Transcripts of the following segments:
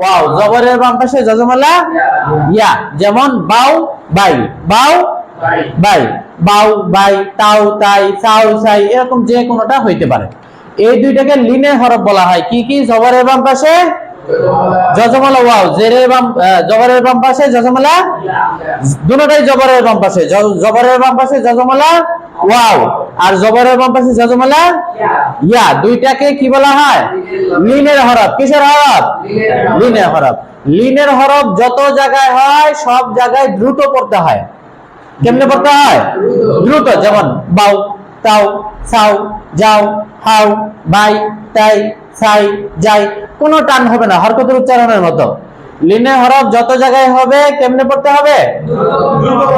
Wow জবরের বাম পাশে যজমালা ইয়া, যেমন বাউ, বাই। বাউ বাই। বাউ, বাই, তাও, তাই, চাও, চাই, এরকম যে কোনোটা হইতে পারে। এই দুইটাকে লিনের হরফ বলা হয়। কি কি? জবরের বাম পাশে যজমালা ওয়াও, জেরের বাম জবরের বাম পাশে যজমালা দুটোটাই জবরের বাম পাশে জবরের বাম পাশে যজমালা ওয়াও, আর জবরের বাম পাশে যজমালা ইয়া, দুইটাকে কি বলা হয়? লিনের হরফ, কিসের হরফ? লিনের হরফ। লিনের হরফ যত জায়গায় হয়, সব জায়গায় দ্রুত পড়তে হয়। কেমনে পড়তে হয়? দ্রুত, যেমন বাউ তাও সাও যাও হাও বাই, তাই সাই যাই। কোনো টান হবে না, হরকতের উচ্চারণের মতো। লিনে হরফ যত জায়গায় হবে, কেমনে পড়তে হবে?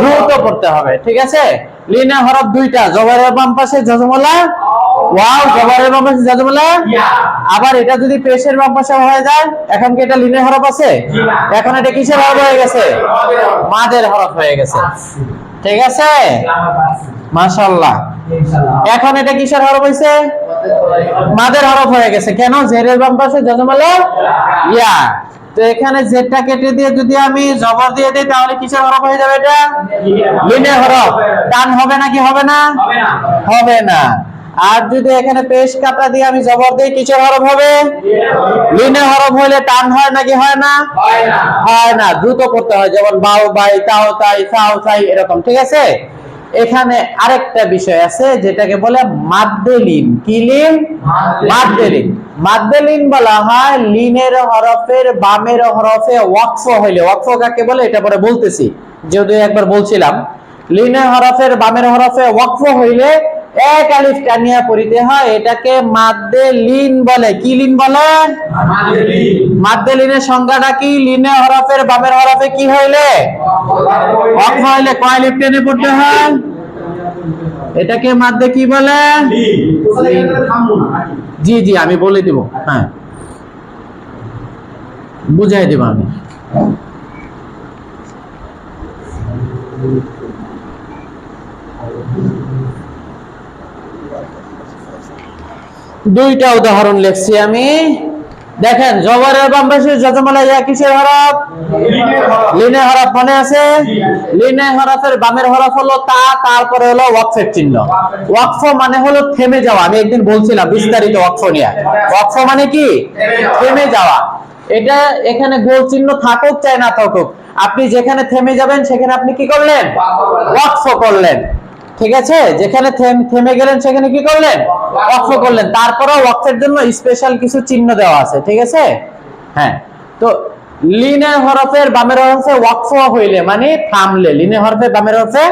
দ্রুত পড়তে হবে, ঠিক আছে? লিনে হরফ দুইটা জবরের বাম পাশে যজমলা, ওয়াও জবরের বাম পাশে যজমলা। আবার এটা যদি পেশের বাম পাশে হয়ে যায়, এখন কি এটা লিনে হরফ আছে? এখন এটা কিসের হরফ হয়ে গেছে? মাদের হরফ হয়ে গেছে। ঠিক আছে? মাশাআল্লাহ। এখন এটা কিসের হরফ হইছে? মাদের হরফ হয়ে গেছে। কেন? জেরের বাম পাশে ইয়া। তো এখানে জেডটা কেটে দিয়ে যদি আমি জবর দিয়ে দিই তাহলে কিসের হরফ হয়ে যাবে এটা? লিনের হরফ। টান হবে নাকি হবে না? হবে না। আর যদি এখানে পেশ কাটা দিয়ে আমি জবর দিই কিসের হরফ হবে? লিনের হরফ হলে টান হয় নাকি হয় না? হয় না। দ্রুত করতে হয়। যেমন বাউ বাই তাও তাই সাও সাই এরকম। ঠিক আছে? এখানে আরেকটা বিষয় আছে যেটাকে বলে মাদ্দেলিন। কি লিন? মাদ্দেলিন। মাদ্দেলিন। বলা হয় লিনের হরফের বামের হরফে ওয়াকফ হইলে। ওয়াকফ কাকে বলে? এটা পরে বলতেছি। যেহেতু একবার বলছিলাম। লিনের হরফের বামের হরফে ওয়াকফ হইলে এক আলিফ টানিয়া পড়িতে হয় এটাকে মাদ্দে লিন বলে। কি লিন বলে? মাদ্দে লিনের সংজ্ঞাটা কি? লিনে হরফের বামের হরফে কি হইলে? ওয়াকফ হইলে। কয় লিফ টেনে পড়তে হয়? এটাকে মাদ্দে কি বলে? জি জি আমি বলে দিব। হ্যাঁ। বুঝাই দেব আমি। দুইটা উদাহরণ লিখছি আমি। দেখেন জবরের বাম পাশে যজমালা ইয়া কিসের হরফ? লিনে হরফ। মনে আছে? লিনে হরফের বামের হরফ হলো তা তারপরে হলো ওয়াকফের চিহ্ন। ওয়াকফ মানে হলো থেমে যাওয়া। আমি একদিন বলছিলাম বিস্তারিত ওয়াকফ নিয়ে। ওয়াকফ মানে কি? থেমে যাওয়া। এটা এখানে গোল চিহ্ন থাকুক চাই না থাকুক। আপনি যেখানে থেমে যাবেন সেখানে আপনি কি করলেন? ওয়াকফ করলেন। ঠিক আছে? যেখানে থেম- গেলেন, সেখানে কি করলেন? ওয়াকফ করলেন। তারপরে ওয়াকফের জন্য স্পেশাল কিছু চিহ্ন দেওয়া আছে, ঠিক আছে? হ্যাঁ। তো লিনে হরফের বামের হরফে ওয়াকফ হইলে মানে থামলে। লিনে হরফের বামের হরফে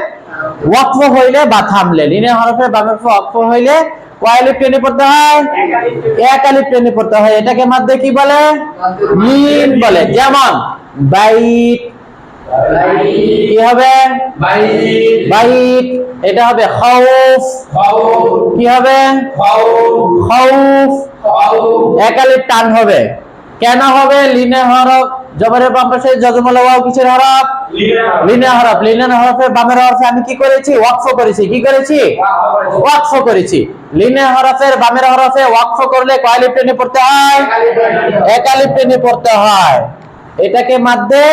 ওয়াকফ হইলে বা থামলে। লিনে হরফের বামের হরফে ওয়াকফ হইলে কয় আলিফ টেনে পড়তে হয়? এক আলিফ টেনে পড়তে হয়। এটাকে মধ্যে কি বলে? লিন বলে। যেমন বাইট কি হবে? বাইট এটা হবে খাউফ। কি হবে? খাউফ। একালিপ টান হবে। কেন হবে? লিনে হরফ, জবরের বাম পাশে যজমলা ওয়াও, কিসের হরফ? লিনে হরফ। লিনে হরফে বামের হরফে আমি কি করেছি? ওয়াকফ করেছি। কি করেছি? ওয়াকফ করেছি। লিনে হরফের বামের হরফে ওয়াকফ করলে কয় টেনে পড়তে হয়? একালিপ টেনে পড়তে হয়। এটাকে মাধ্যে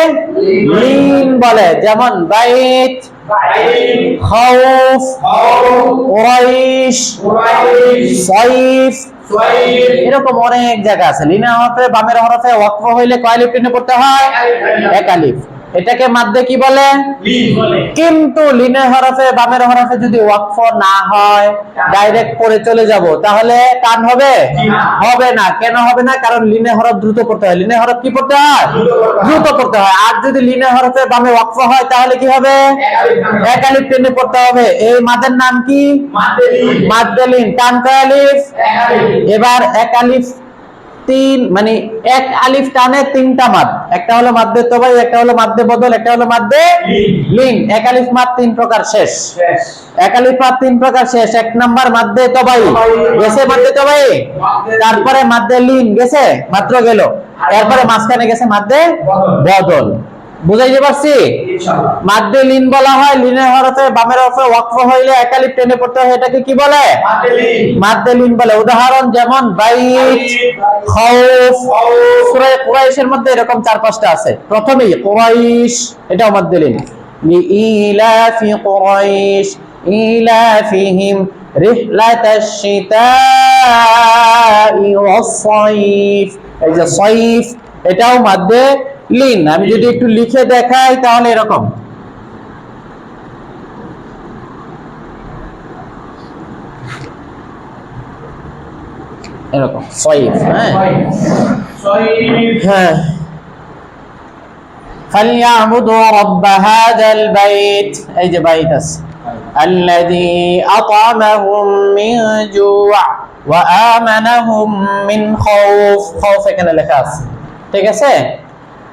লিন বলে। যেমন বাইত। খাউফ ওরাইশ সাইফ, এরকম অনেক জায়গা আছে। লিনা হরফে বামের হরফে ওয়াকফ হইলে কয় লিফ পড়তে হয়? এক আলিফ। এটাকে মাধ্যে কি বলে? কিন্তু লিনের হরফে বামের হরফে যদি ওয়াকফ না হয় ডাইরেক্ট পড়ে চলে যাব। তাহলে টান হবে? হবে না। কেন হবে না? কারণ লিনে হরফ দ্রুত পড়তে হয়। লিনে হরফ কি পড়তে হয়? দ্রুত পড়তে হয়। আর যদি লিনে হরফে বামে ওয়াকফ হয় তাহলে কি হবে? এক আলিফ টেনে পড়তে হবে। এই মাদের নাম কি? মাদ্দেলিন। টান কয় আলিফ? এবার এক আলিফ তিন মানে এক আলিফ টানে তিনটা মাদ। একটা হলো মাদ্দে তবাই একটা হলো মাদ্দে বদল একটা হলো মাদ্দে লিন এক আলিফ মাদ তিন প্রকার শেষ। এক আলিফ মাদ তিন প্রকার শেষ। এক নাম্বার মাদ্দে তবাই। গেছে মাদ্দে তবাই? তারপরে মাদ্দে লিন গেছে? মাত্র গেল। এরপরে মাঝখানে গেছে মাদ্দে বদল। বুঝাইতে পারছি? মাদ্দে লিন বলা হয় লিনের হরফে বামের হরফে ওয়াকফ হইলে একালিপ টেনে পড়তে হয় এটাকে কি বলে? মাদ্দে লিন। বলে। উদাহরণ যেমন বাইত খাউফ কুরাইশের মধ্যে এরকম চার পাঁচটা আছে। প্রথমেই কুরাইশ এটাও মাদ্দে লিন। লিইলাফি কুরাইশ ইলাফিহিম রিহলাতাশ শিতাই ওয়াস-সাইফ। এই যে সাইফ এটাও মাদ্দে লিন আমি যদি একটু লিখে দেখাই তাহলে এরকম এরকম সাইফ হ্যাঁ সহিহ হ্যাঁ فليعبدوا رب هذا البيت এই যে বাইত আছে الذي أطعمهم من جوع وآمنهم من خوف خوف এখানে লেখা আছে ঠিক আছে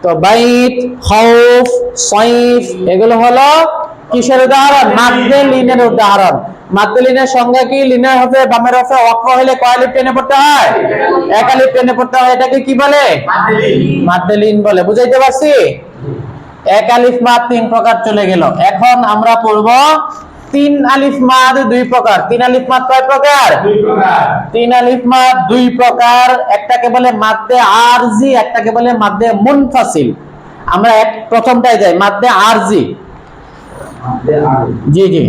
তো বাইত খৌফ সাইফ এগুলো হলো কিসের উদাহরণ? মাদ্দে লিনের উদাহরণ। মাদ্দে লিনের সংজ্ঞা কি? লিনের হবে বামের হবে অক্ষ হলে কয় আলিফ টেনে পড়তে হয়? এক আলিফ টেনে পড়তে হয়, এটাকে কি বলে? মাদেলি মাদ্দেলিন বলে। বুঝাইতে পারছি? এক আলিফ মাদ তিন প্রকার চলে গেল। এখন আমরা পড়ব তিন আলিফ মাদ দুই প্রকার। তিন আলিফ মাদ কয় প্রকার? তিন আলিফ মাদ দুই প্রকার। একটাকে বলে মাদ্দে আরজি একটাকে বলে মাদ্দে মুনফাসিল। আমরা এক প্রথমটাই যাই মাদ্দে আরজি। জি জি।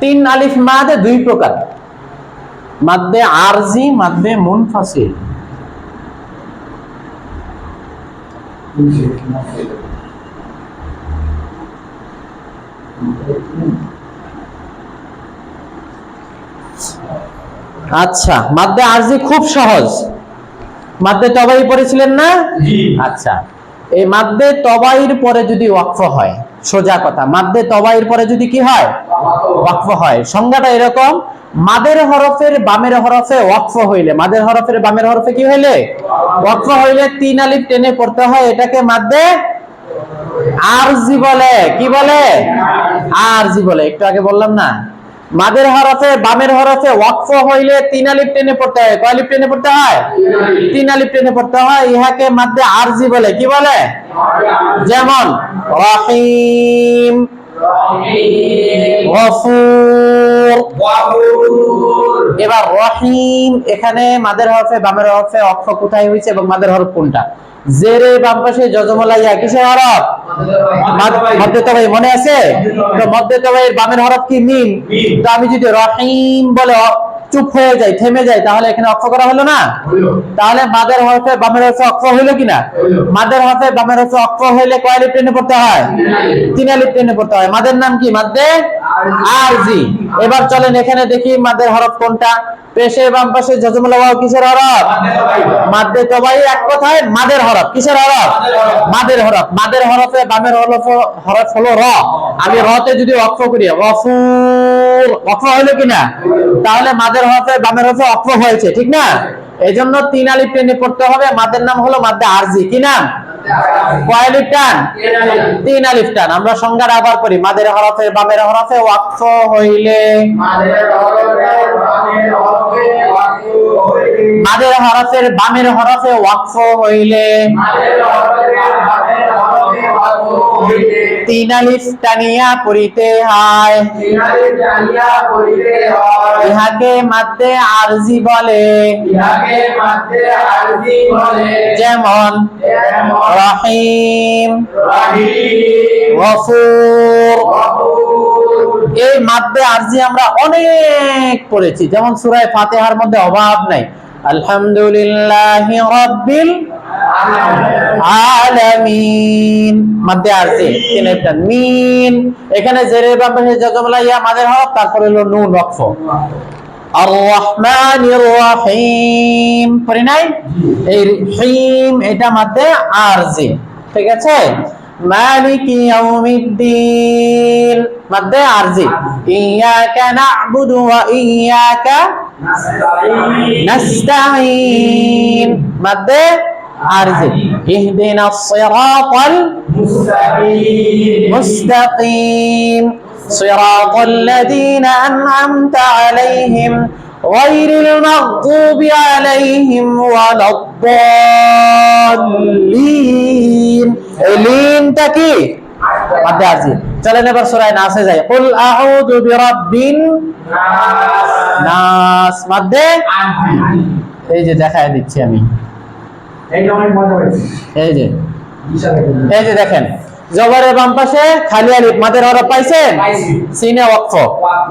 তিন আলিফ মাদে দুই প্রকার। মাদ্দে আরজি মাদ্দে মুনফাসিল আচ্ছা মাদ্দে আরজি খুব সহজ। মাদ্দে তবাই পড়েছিলেন না? জি। আচ্ছা এই মাদ্দে তবাইর পরে যদি ওয়াকফ হয় সোজা কথা। মাদ্দে তবাইর পরে যদি কি হয়? ওয়াকফ হয়। সংজ্ঞাটা এরকম, মাদের হরফের বামের হরফে ওয়াকফ হইলে, মাদের হরফের বামের হরফে কি হইলে? ওয়াকফ হইলে তিন আলিফ টেনে পড়তে হয়, এটাকে মাদ্দে আরজি বলে। কি বলে? আরজি বলে। একটু আগে বললাম না? মাদের হর আছে, বামের হর আছে, ওয়াকফ হইলে তিন আলিফ টেনে পড়তে হয়। কয় টেনে পড়তে হয়? তিন আলিফ টেনে পড়তে হয়, ইহাকে মাদ্দে আরজি বলে। কি বলে? যেমন, রহিম। এবার রহিম এখানে মাদের হরফে বামের হরফে অক্ষ কোথায় হয়েছে এবং মাদের হরফ কোনটা? জেরে বাম পাশে যজমলা ইয়া কিসের হরফ? মধ্যে ভাই। মনে আছে? তো মধ্যে ভাই বামের হরফ কি মিম। তো আমি যদি রহিম বলে চুপ হয়ে যাই থেমে যাই তাহলে এখানে অক্ষ করা হলো না? তাহলে মাদের হরফে বামের হরফে অক্ষ হইল কিনা? মাদের হরফে বামের হরফে অক্ষ হইলে কয় আলিফ টেনে পড়তে হয়? তিন আলিফ টেনে পড়তে হয়। মাদের নাম কি? মাদ্দে আরজি এবার চলেন এখানে দেখি মাদের হরফ কোনটা। পেশে বাম পাশে জজমুল ওয়াও কিসের হরফ? মাদ্দে তবাই এক কথায় মাদের হরফ। কিসের হরফ? মাদের হরফ। মাদের হরফে। বামের হরফ হরফ হলো র। আমি রতে যদি অক্ষ করি গফুর অক্ষ হইল কিনা? তাহলে মাদের হরফে বামের হরফে অক্ষ হয়েছে, ঠিক না? এই জন্য তিন আলিফ টেনে পড়তে হবে মাদের নাম হলো মাদ্দে আরজি, কি নাম? টান? তিন আলিফ টান, আমরা আবার করি, মাদের বামের হরফে ওয়াকফ হইলে। মাদের হরফের বামের হরফে ওয়াকফ হইলে। তিন আলিফ টানিয়া পড়িতে হয়। ইহাকে মাদ্দে আরজি বলে। যেমন রহিম, গফুর। এই মাদ্দে আরজি আমরা অনেক পড়েছি। যেমন সুরায় ফাতেহার মধ্যে অভাব নাই। আলহামদুলিল্লাহি রাব্বিল আলামিন। মাদ্দে আরজি তিন একটা মিন। এখানে জেরে বাম জজমলা ইয়া মাদের হরফ তারপরে হলো নুন ওয়াকফ আর রহমানির রহিম। পড়ি নাই? এই হিম এটা মাদ্দে আরজি ঠিক আছে? মালিকি ইয়াউমিদ্দিন। মাদ্দে আরজি ইয়াকা না'বুদু ওয়া ইয়াকা নাস্তাঈন। মাদ্দে আরজি ইহদিনাস সিরাতাল মুস্তাকিম صراط الذين أنعمت عليهم غير المغضوب عليهم ولا الضالين লিনটা কি মাধ্যে আজি চলেন এবার সূরা নাসে যাই কুল আউযু বিরাব্বিন নাস মাধ্যে এই যে দেখায় দিচ্ছি আমি এই যে এই যে। দেখেন জবরের বাম পাশে খালি আলিফ মাদের হরফ পাইছেন? পাইছি। সিনে ওয়াকফ।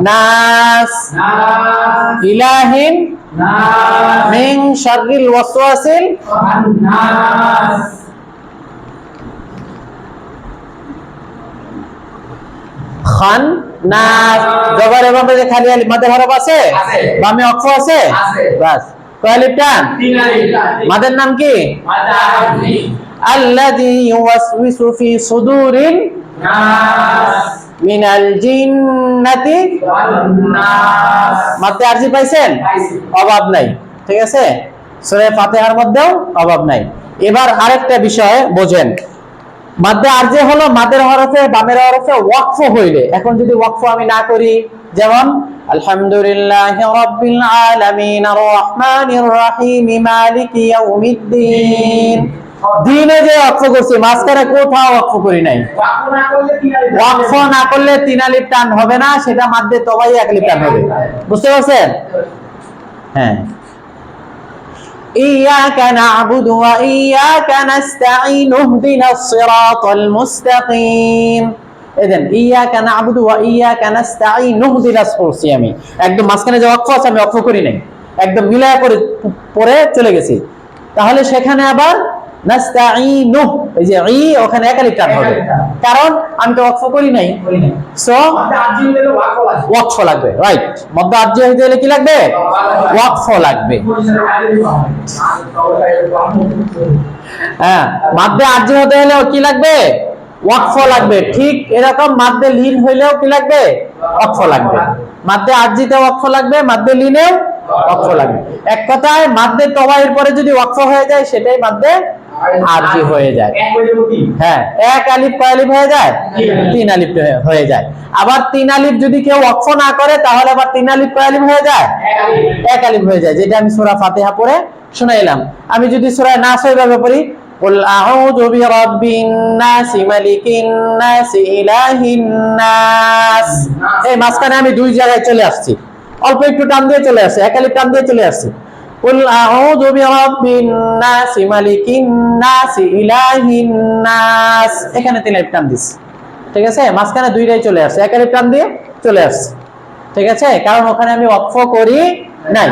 নাস। ইলাহিন। নাস। মিন শাররিল ওয়াসওয়াসিল। নাস। খান। নাস। জবরের বাম পাশে খালি আলিফ মাদের হরফ আছে। বামে ওয়াকফ আছে? আছে। বাস। কয় আলিফ। টান মাদের নাম কি? মাদা আলিফ আল্লাযী ইউওয়াসউইসু ফি সুদুরিন নাস। মিনাল জিন্নাতি ওয়াল নাস মাধ্যে আরজি পাইছেন? অভাব নাই। ঠিক আছে? সূরা ফাতিহার মধ্যেও অভাব নাই। এবার আরেকটা বিষয় বোঝেন। মাধ্যে আরজি হলো মাদের হরফে বামের হরফে ওয়াকফ হইলে। এখন যদি ওয়াকফ আমি না করি যেমন আলহামদুলিল্লাহি রাব্বিল আলামিন আর রহমানির রহিম মালিকি ইয়াউমিদ্দিন দিনে যে ওয়াকফ করছি মাঝখানে কোথাও ওয়াকফ করি নাই ওয়াকফ না করলে তিন আলিফ ওয়াকফ না করলে তিন আলিফ টান হবে না সেটা মাধ্যে তবাই এক আলিফ টান হবে বুঝতে পারছেন হ্যাঁ إياك نعبد وإياك نستعين اهدنا الصراط المستقيم এদেন ইয়াকা নাবুদু ওয়া ইয়াকা নাস্তাঈন নুহদিনাস পড়ছি আমি। একদম মাঝখানে যে ওয়াকফ আছে আমি ওয়াকফ করি নাই। একদম মিলায়া করে পরে চলে গেছি। তাহলে সেখানে আবার নাস্তাঈনু এই যে ই ওখানে একালিক টান হবে। কারণ আমি তো ওয়াকফ করি নাই। সো আরজি ওয়াকফ লাগবে রাইট মধ্য আর্য হইতে হলে কি লাগবে? ওয়াকফ লাগবে। হ্যাঁ মাধ্যে আর্য হতে হলেও কি লাগবে? ওয়াকফ লাগবে। ঠিক এরকম মাধ্যে লিন হইলেও কি লাগবে? ওয়াকফ লাগবে। ওয়াকফ লাগবে লিনেও ওয়াকফ লাগবে। এক কথায় তবাইয়ের পরে যদি ওয়াকফ হয়ে যায় সেটাই মাধ্যে আরজি হয়ে যায়। এক হয়ে হ্যাঁ এক আলিফ কয় আলিফ হয়ে যায়? তিন আলিফ। হয়ে- যায়। আবার তিন আলিফ যদি কেউ ওয়াকফ না করে তাহলে আবার তিন আলিফ কয় আলিফ হয়ে যায়? এক আলিফ। হয়ে যায় যেটা আমি সূরা ফাতিহা পড়ে শুনাইলাম। আমি যদি সূরা নাস ওইভাবে পড়ি قل أعوذ برب الناس ملك الناس إله الناس এই মাঝখানে আমি দুই জায়গায় চলে আসছি অল্প একটু টান দিয়ে চলে আসছি এক আলিফ টান দিয়ে চলে আসছি قل أعوذ برب الناس ملك الناس إله الناس এখানে তিন আলিফ টান দিছি ঠিক আছে মাঝখানে দুইটাই চলে আসছে এক আলিফ টান দিয়ে চলে আসছে ঠিক আছে কারণ ওখানে আমি অক্ষ করি নাই।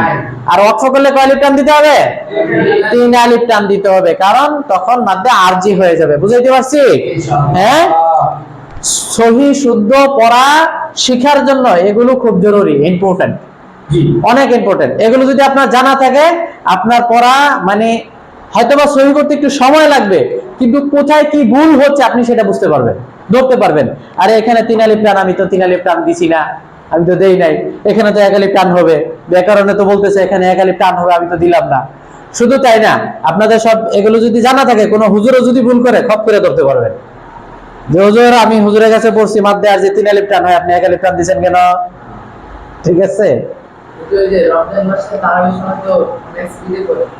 আর অক্ষ করলে কয় আলিফ টান দিতে হবে? তিন আলিফ টান দিতে হবে, কারণ তখন মাধ্যমে আরজি হয়ে যাবে। বুঝাইতে পারছি? হ্যাঁ? সহি, শুদ্ধ, পড়া শিখার জন্য এগুলো খুব জরুরি ইম্পর্টেন্ট অনেক ইম্পর্টেন্ট এগুলো যদি আপনার জানা থাকে, আপনার পড়া মানে হয়তোবা সহি করতে একটু সময় লাগবে, কিন্তু কোথায় কি ভুল হচ্ছে আপনি সেটা বুঝতে পারবেন, ধরতে পারবেন। আরে এখানে তিন আলিফ টান, আমি তো তিন আলিফ টান দিছি না। আমি তো দেই নাই। এখানে তো এক আলিফ টান হবে ব্যাকরণে তো বলতেছে এখানে এক আলিফ টান হবে আমি তো দিলাম না। শুধু তাই না আপনাদের সব এগুলো যদি জানা থাকে কোনো হুজুরও যদি ভুল করে খপ করে ধরতে পারবেন। যে হুজুর আমি হুজুরের কাছে পড়ছি মাধ্যমে আর যে তিন আলিপ টান হয় আপনি এক আলিফ টান দিচ্ছেন কেন? ঠিক আছে?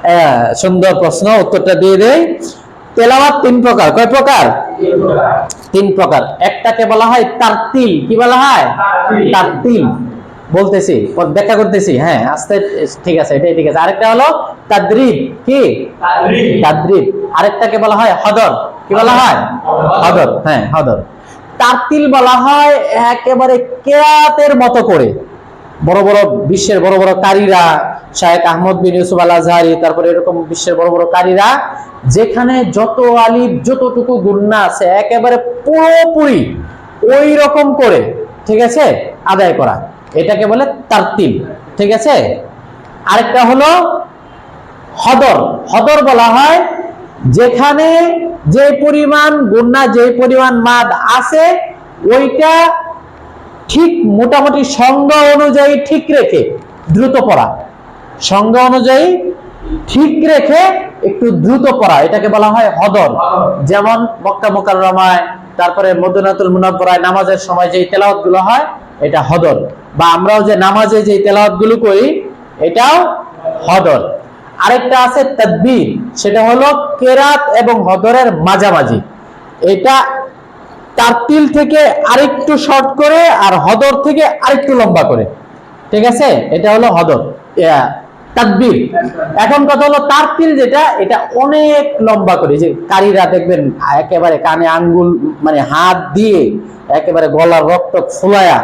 হ্যাঁ সুন্দর প্রশ্ন উত্তরটা দিয়ে দেই। তেলাওয়াত তিন প্রকার। কয় প্রকার? তিন প্রকার। একটাকে বলা হয় তারতিল। কি বলা হয়? তারতিল। বলতেছি ব্যাখ্যা করতেছি। হ্যাঁ আস্তে ঠিক আছে এটাই ঠিক আছে। আরেকটা হলো তাদ্রিব। কি? তাদ্রিব। আরেকটাকে বলা হয় হদর। কি বলা হয়? হদর। হ্যাঁ হদর। তারতিল বলা হয় একেবারে কেরাতের মতো করে। বড় বড় বিশ্বের বড় বড় কারীরা, শায়েখ আহমদ বিন ইউসুফ আল আজহারি তারপরে এরকম বিশ্বের বড় বড় কারীরা, যেখানে যত আলিফ, যতটুকু গুন্না আছে, একেবারে পুরোপুরি ওই রকম করে, ঠিক আছে, আদায় করা। এটাকে বলে তারতিল, ঠিক আছে? আরেকটা হলো হদর। হদর বলা হয় যেখানে যে পরিমাণ গুন্না যে পরিমাণ মাদ আছে, ওইটা ঠিক মোটামুটি সংজ্ঞা অনুযায়ী ঠিক রেখে দ্রুত পড়া। সংজ্ঞা অনুযায়ী ঠিক রেখে একটু দ্রুত পড়া, এটাকে বলা হয় হদর। যেমন মক্কা মোকাররমায়, তারপরে মদনাতুল মুনাব্বরায় নামাজের সময় যে তেলাওয়াতগুলো হয়, এটা হদর। বা আমরাও যে নামাজে যে তেলাওয়াতগুলো করি, এটাও হদর। আরেকটা আছে তাদবির, সেটা হলো কেরাত এবং হদরের মাঝামাঝি। এটা তারতিল থেকে আরেকটু শর্ট করে আর হদর থেকে আরেকটু লম্বা করে। ঠিক আছে? এটা হলো হদর। তাকবীর। এখন কথা হলো তারতিল যেটা, এটা অনেক লম্বা করে। যে কারীরা দেখবেন, একেবারে কানে আঙ্গুল মানে হাত দিয়ে একেবারে গলার রক্ত ফুলায়া।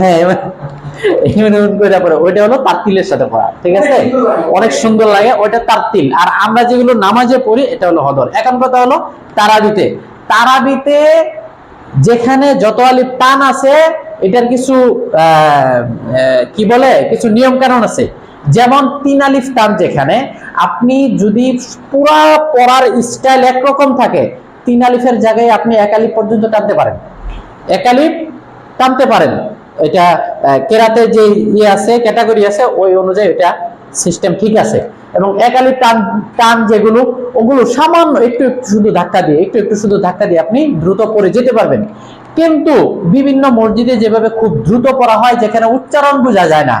হ্যাঁ ওইটা তারতিলের সাথে ঠিক আছে? অনেক সুন্দর লাগে, ওইটা তারতিল আর আমরা যেগুলো নামাজে পড়ি, এটা হলো হদর। এখন কথা হলো তারাবিতে। তারাবিতে যেখানে যত আলিফ টান আছে, এটার কিছু কি বলে, কিছু নিয়ম কানুন আছে। যেমন তিন আলিফ টান যেখানে, আপনি যদি পুরা পড়ার স্টাইল একরকম থাকে, তিন আলিফের জায়গায় আপনি এক আলিফ পর্যন্ত টানতে পারেন। এক আলিফ টানতে পারেন। এটা কেরাতে যে ইয়ে আছে, ক্যাটাগরি আছে, ওই অনুযায়ী এটা সিস্টেম ঠিক আছে। এবং এক আলিফ টান টান যেগুলো, ওগুলো সামান্য একটু একটু শুধু ধাক্কা দিয়ে, একটু একটু শুধু ধাক্কা দিয়ে আপনি দ্রুত পড়ে যেতে পারবেন। কিন্তু বিভিন্ন মসজিদে যেভাবে খুব দ্রুত পড়া হয়, যেখানে উচ্চারণ বোঝা যায় না,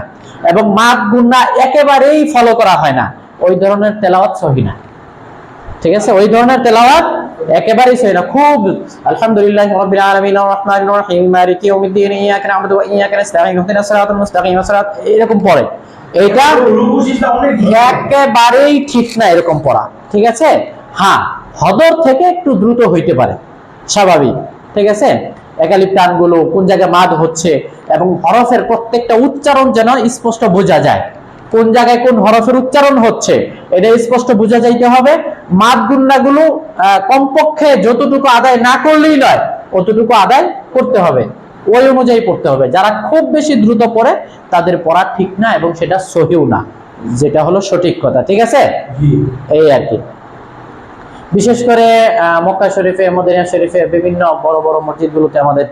এবং মাত, গুন্না একেবারেই ফলো করা হয় না, ওই ধরনের তেলাওয়াত সহি না। ঠিক আছে? ওই ধরনের তেলাওয়াত একেবারেই সহি না। খুব আলহামদুলিল্লাহ রাব্বিল আলামিন রহমানির রহিম, মালিকি ইয়াউমিদ্দিন, ইয়াকা না'বুদু ওয়া ইয়াকা নাস্তাঈন সিরাতাল মুস্তাকিম, সিরাত, এরকম পড়ে। এটা। একেবারেই ঠিক না এরকম পড়া ঠিক আছে? হ্যাঁ হদর থেকে একটু দ্রুত হইতে পারে স্বাভাবিক ঠিক আছে? একালিপ টানগুলো কোন জায়গায় মাদ হচ্ছে এবং হরফের প্রত্যেকটা উচ্চারণ যেন স্পষ্ট বোঝা যায়। কোন জায়গায় কোন হরফের উচ্চারণ হচ্ছে এটা স্পষ্ট বোঝা যাইতে হবে। মাদ গুন্নাগুলো আহ, কমপক্ষে যতটুকু আদায় না করলেই নয় অতটুকু আদায় করতে হবে। ওই অনুযায়ী পড়তে হবে। যারা খুব বেশি দ্রুত পড়ে তাদের পড়া ঠিক না এবং সেটা সহিও না। যেটা হলো সঠিক কথা ঠিক আছে? এই আর কি। বিশেষ করে আহ, মক্কা শরীফে মদিনা শরীফে বিভিন্ন বড় বড় মসজিদগুলোতে আমাদের